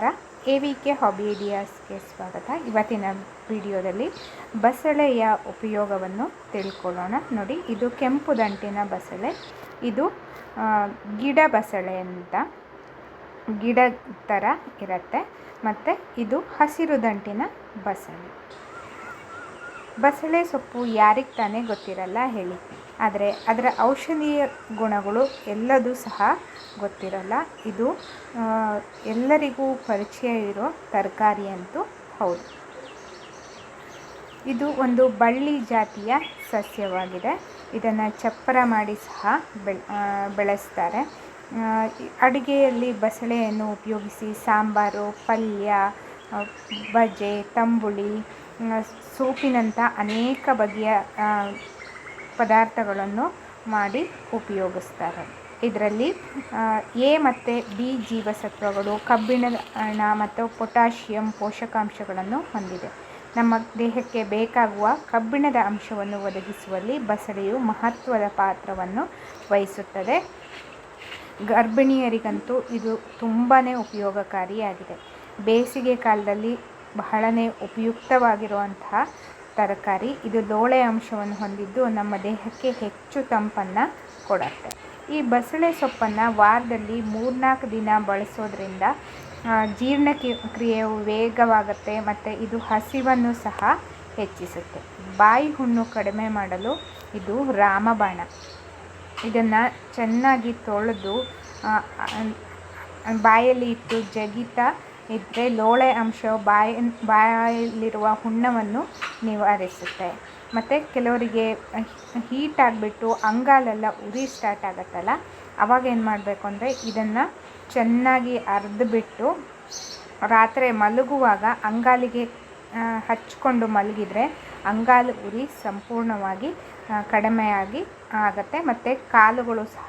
ನಮಸ್ಕಾರ. A V K hobby ಐಡಿಯಾಸ್ಗೆ ಸ್ವಾಗತ. ಇವತ್ತಿನ ವಿಡಿಯೋದಲ್ಲಿ ಬಸಳೆಯ ಉಪಯೋಗವನ್ನು ತಿಳ್ಕೊಳ್ಳೋಣ. ನೋಡಿ, ಇದು ಕೆಂಪು ದಂಟಿನ ಬಸಳೆ. ಇದು ಗಿಡ ಬಸಳೆ ಅಂತ. ಗಿಡ ಥರ ಇರುತ್ತೆ. ಮತ್ತು ಇದು ಹಸಿರು ದಂಟಿನ ಬಸಳೆ. ಬಸಳೆ ಸೊಪ್ಪು ಯಾರಿಗೆ ತಾನೇ ಗೊತ್ತಿರಲ್ಲ ಹೇಳಿ. ಆದರೆ ಅದರ ಔಷಧೀಯ ಗುಣಗಳು ಎಲ್ಲದೂ ಸಹ ಗೊತ್ತಿರಲ್ಲ. ಇದು ಎಲ್ಲರಿಗೂ ಪರಿಚಯ ಇರೋ ತರಕಾರಿ ಅಂತೂ ಹೌದು. ಇದು ಒಂದು ಬಳ್ಳಿ ಜಾತಿಯ ಸಸ್ಯವಾಗಿದೆ. ಇದನ್ನು ಚಪ್ಪರ ಮಾಡಿ ಸಹ ಬೆಳೆ ಬೆಳೆಸ್ತಾರೆ. ಅಡುಗೆಯಲ್ಲಿ ಬಸಳೆಯನ್ನು ಉಪಯೋಗಿಸಿ ಸಾಂಬಾರು, ಪಲ್ಯ ಬಜೆ, ತಂಬುಳಿ ಸೂಪಿನಂಥ ಅನೇಕ ಬಗೆಯ ಪದಾರ್ಥಗಳನ್ನು ಮಾಡಿ ಉಪಯೋಗಿಸ್ತಾರೆ. ಇದರಲ್ಲಿ ಎ ಮತ್ತು ಬಿ ಜೀವಸತ್ವಗಳು ಕಬ್ಬಿಣದ ಹಣ ಮತ್ತು ಪೊಟ್ಯಾಷಿಯಂ ಪೋಷಕಾಂಶಗಳನ್ನು ಹೊಂದಿದೆ. ನಮ್ಮ ದೇಹಕ್ಕೆ ಬೇಕಾಗುವ ಕಬ್ಬಿಣದ ಅಂಶವನ್ನು ಒದಗಿಸುವಲ್ಲಿ ಬಸಳೆಯು ಮಹತ್ವದ ಪಾತ್ರವನ್ನು ವಹಿಸುತ್ತದೆ. ಗರ್ಭಿಣಿಯರಿಗಂತೂ ಇದು ತುಂಬಾ ಉಪಯೋಗಕಾರಿಯಾಗಿದೆ. ಬೇಸಿಗೆ ಕಾಲದಲ್ಲಿ ಬಹಳನೇ ಉಪಯುಕ್ತವಾಗಿರುವಂತಹ ತರಕಾರಿ. ಇದು ಲೋಳೆ ಅಂಶವನ್ನು ಹೊಂದಿದ್ದು ನಮ್ಮ ದೇಹಕ್ಕೆ ಹೆಚ್ಚು ತಂಪನ್ನು ಕೊಡುತ್ತೆ. ಈ ಬಸಳೆ ಸೊಪ್ಪನ್ನು ವಾರದಲ್ಲಿ ಮೂರ್ನಾಲ್ಕು ದಿನ ಬಳಸೋದ್ರಿಂದ ಜೀರ್ಣ ಕ್ರಿಯೆಯು ವೇಗವಾಗುತ್ತೆ ಮತ್ತು ಇದು ಹಸಿವನ್ನು ಸಹ ಹೆಚ್ಚಿಸುತ್ತೆ. ಬಾಯಿ ಹುಣ್ಣು ಕಡಿಮೆ ಮಾಡಲು ಇದು ರಾಮಬಾಣ. ಇದನ್ನು ಚೆನ್ನಾಗಿ ತೊಳೆದು ಬಾಯಲ್ಲಿ ಇಟ್ಟು ಜಗಿತಾ ಇದ್ದರೆ ಲೋಳೆ ಅಂಶ ಬಾಯಿ, ಬಾಯಲ್ಲಿರುವ ಹುಣ್ಣವನ್ನು ನಿವಾರಿಸುತ್ತೆ ಮತ್ತು ಕೆಲವರಿಗೆ ಹೀಟ್ ಆಗಿಬಿಟ್ಟು ಅಂಗಾಲೆಲ್ಲ ಉರಿ ಸ್ಟಾರ್ಟ್ ಆಗುತ್ತಲ್ಲ, ಅವಾಗ ಏನು ಮಾಡಬೇಕು ಅಂದರೆ ಇದನ್ನು ಚೆನ್ನಾಗಿ ಅರ್ದ್ಬಿಟ್ಟು ರಾತ್ರಿ ಮಲಗುವಾಗ ಅಂಗಾಲಿಗೆ ಹಚ್ಕೊಂಡು ಮಲಗಿದರೆ ಅಂಗಾಲು ಉರಿ ಸಂಪೂರ್ಣವಾಗಿ ಕಡಿಮೆಯಾಗಿ ಆಗುತ್ತೆ. ಮತ್ತು ಕಾಲುಗಳು ಸಹ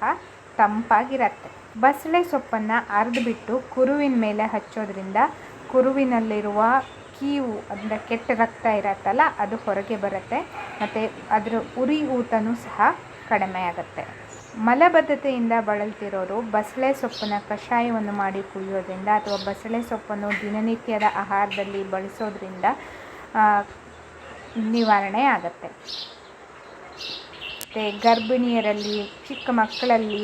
ತಂಪಾಗಿರುತ್ತೆ. ಬಸಳೆ ಸೊಪ್ಪನ್ನು ಅರ್ದ್ಬಿಟ್ಟು ಕುರುವಿನ ಮೇಲೆ ಹಚ್ಚೋದ್ರಿಂದ ಕುರುವಿನಲ್ಲಿರುವ ಕೀವು, ಅಂದರೆ ಕೆಟ್ಟ ರಕ್ತ ಇರತ್ತಲ್ಲ, ಅದು ಹೊರಗೆ ಬರುತ್ತೆ. ಮತ್ತು ಅದರ ಉರಿ ಊತನೂ ಸಹ ಕಡಿಮೆ ಆಗುತ್ತೆ. ಮಲಬದ್ಧತೆಯಿಂದ ಬಳಲ್ತಿರೋರು ಬಸಳೆ ಸೊಪ್ಪನ್ನ ಕಷಾಯವನ್ನು ಮಾಡಿ ಕುಡಿಯೋದ್ರಿಂದ ಅಥವಾ ಬಸಳೆ ಸೊಪ್ಪನ್ನು ದಿನನಿತ್ಯದ ಆಹಾರದಲ್ಲಿ ಬಳಸೋದ್ರಿಂದ ನಿವಾರಣೆ ಆಗುತ್ತೆ. ಮತ್ತು ಗರ್ಭಿಣಿಯರಲ್ಲಿ, ಚಿಕ್ಕ ಮಕ್ಕಳಲ್ಲಿ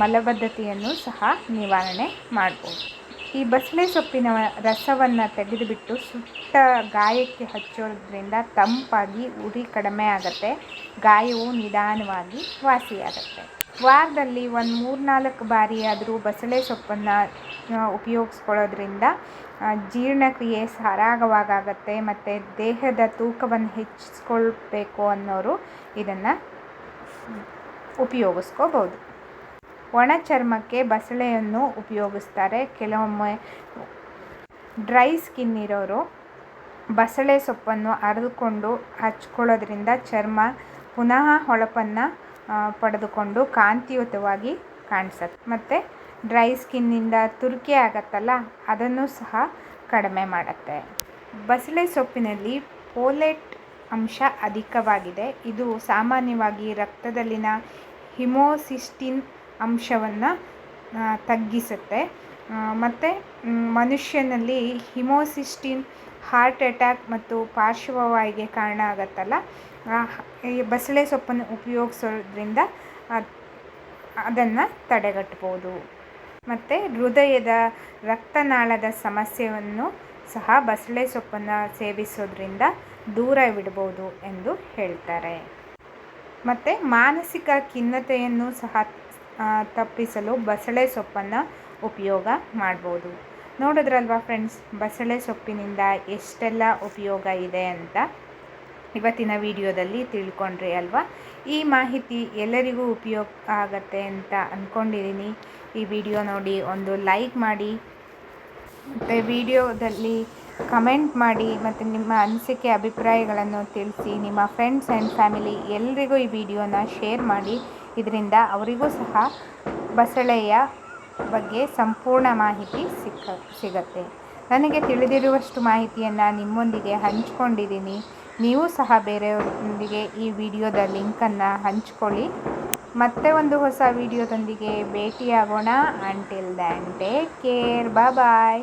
ಮಲಬದ್ಧತೆಯನ್ನು ಸಹ ನಿವಾರಣೆ ಮಾಡ್ಬೋದು. ಈ ಬಸಳೆ ಸೊಪ್ಪಿನ ರಸವನ್ನು ತೆಗೆದುಬಿಟ್ಟು ಸುಟ್ಟ ಗಾಯಕ್ಕೆ ಹಚ್ಚೋದ್ರಿಂದ ತಂಪಾಗಿ, ಉರಿ ಕಡಿಮೆ ಆಗುತ್ತೆ. ಗಾಯವು ನಿಧಾನವಾಗಿ ವಾಸಿಯಾಗತ್ತೆ. ವಾರದಲ್ಲಿ ಒಂದು ಮೂರ್ನಾಲ್ಕು ಬಾರಿ ಆದರೂ ಬಸಳೆ ಸೊಪ್ಪನ್ನು ಉಪಯೋಗಿಸ್ಕೊಳ್ಳೋದ್ರಿಂದ ಜೀರ್ಣಕ್ರಿಯೆ ಸರಾಗವಾಗತ್ತೆ, ಮತ್ತು ದೇಹದ ತೂಕವನ್ನು ಹೆಚ್ಚಿಸ್ಕೊಳ್ಬೇಕು ಅನ್ನೋರು ಇದನ್ನು ಉಪಯೋಗಿಸ್ಕೋಬೋದು. ಒಣ ಚರ್ಮಕ್ಕೆ ಬಸಳೆಯನ್ನು ಉಪಯೋಗಿಸ್ತಾರೆ. ಕೆಲವೊಮ್ಮೆ ಡ್ರೈ ಸ್ಕಿನ್ ಇರೋರು ಬಸಳೆ ಸೊಪ್ಪನ್ನು ಅರೆದುಕೊಂಡು ಹಚ್ಕೊಳ್ಳೋದ್ರಿಂದ ಚರ್ಮ ಪುನಃ ಹೊಳಪನ್ನು ಪಡೆದುಕೊಂಡು ಕಾಂತಿಯುತವಾಗಿ ಕಾಣಿಸುತ್ತೆ. ಮತ್ತು ಡ್ರೈ ಸ್ಕಿನ್ನಿಂದ ತುರಿಕೆ ಆಗತ್ತಲ್ಲ, ಅದನ್ನು ಸಹ ಕಡಿಮೆ ಮಾಡುತ್ತೆ. ಬಸಳೆ ಸೊಪ್ಪಿನಲ್ಲಿ ಪೋಲೆಟ್ ಅಂಶ ಅಧಿಕವಾಗಿದೆ. ಇದು ಸಾಮಾನ್ಯವಾಗಿ ರಕ್ತದಲ್ಲಿನ ಹಿಮೋಸಿಸ್ಟಿನ್ ಅಂಶವನ್ನು ತಗ್ಗಿಸುತ್ತೆ. ಮತ್ತು ಮನುಷ್ಯನಲ್ಲಿ ಹಿಮೋಸಿಸ್ಟಿನ್, ಹಾರ್ಟ್ ಅಟ್ಯಾಕ್ ಮತ್ತು ಪಾರ್ಶ್ವವಾಯಿಗೆ ಕಾರಣ ಆಗತ್ತಲ್ಲ. ಈ ಬಸಳೆ ಸೊಪ್ಪನ್ನು ಉಪಯೋಗಿಸೋದ್ರಿಂದ ಅದನ್ನು ತಡೆಗಟ್ಬೋದು. ಮತ್ತು, ಹೃದಯದ ರಕ್ತನಾಳದ ಸಮಸ್ಯೆಯನ್ನು ಸಹ ಬಸಳೆ ಸೊಪ್ಪನ್ನು ಸೇವಿಸೋದ್ರಿಂದ ದೂರವಿಡ್ಬೋದು ಎಂದು ಹೇಳ್ತಾರೆ. ಮತ್ತು ಮಾನಸಿಕ ಖಿನ್ನತೆಯನ್ನು ಸಹ ತಪ್ಪಿಸಲು ಬಸಳೆ ಸೊಪ್ಪನ್ನು ಉಪಯೋಗ ಮಾಡ್ಬೋದು. ನೋಡಿದ್ರಲ್ವಾ ಫ್ರೆಂಡ್ಸ್, ಬಸಳೆ ಸೊಪ್ಪಿನಿಂದ ಎಷ್ಟೆಲ್ಲ ಉಪಯೋಗ ಇದೆ ಅಂತ ಇವತ್ತಿನ ವಿಡಿಯೋದಲ್ಲಿ ತಿಳ್ಕೊಂಡ್ರಿ ಅಲ್ವಾ? ಈ ಮಾಹಿತಿ ಎಲ್ಲರಿಗೂ ಉಪಯೋಗ ಆಗತ್ತೆ ಅಂತ ಅಂದ್ಕೊಂಡಿದ್ದೀನಿ ಈ ವಿಡಿಯೋ ನೋಡಿ ಒಂದು ಲೈಕ್ ಮಾಡಿ. ಮತ್ತು ವಿಡಿಯೋದಲ್ಲಿ ಕಮೆಂಟ್ ಮಾಡಿ ಮತ್ತು ನಿಮ್ಮ ಅನಿಸಿಕೆ, ಅಭಿಪ್ರಾಯಗಳನ್ನು ತಿಳಿಸಿ. ನಿಮ್ಮ ಫ್ರೆಂಡ್ಸ್ ಆ್ಯಂಡ್ ಫ್ಯಾಮಿಲಿ ಎಲ್ರಿಗೂ ಈ ವಿಡಿಯೋನ ಶೇರ್ ಮಾಡಿ. ಇದರಿಂದ ಅವರಿಗೂ ಸಹ ಬಸಳೆಯ ಬಗ್ಗೆ ಸಂಪೂರ್ಣ ಮಾಹಿತಿ ಸಿಕ್ಕ, ಸಿಗತ್ತೆ. ನನಗೆ ತಿಳಿದಿರುವಷ್ಟು ಮಾಹಿತಿಯನ್ನು ನಿಮ್ಮೊಂದಿಗೆ ಹಂಚ್ಕೊಂಡಿದ್ದೀನಿ. ನೀವು ಸಹ ಬೇರೆಯವರೊಂದಿಗೆ ಈ ವಿಡಿಯೋದ ಲಿಂಕನ್ನು ಹಂಚ್ಕೊಳ್ಳಿ. ಮತ್ತೆ ಒಂದು ಹೊಸ ವಿಡಿಯೋದೊಂದಿಗೆ ಭೇಟಿಯಾಗೋಣ. Until then take care bye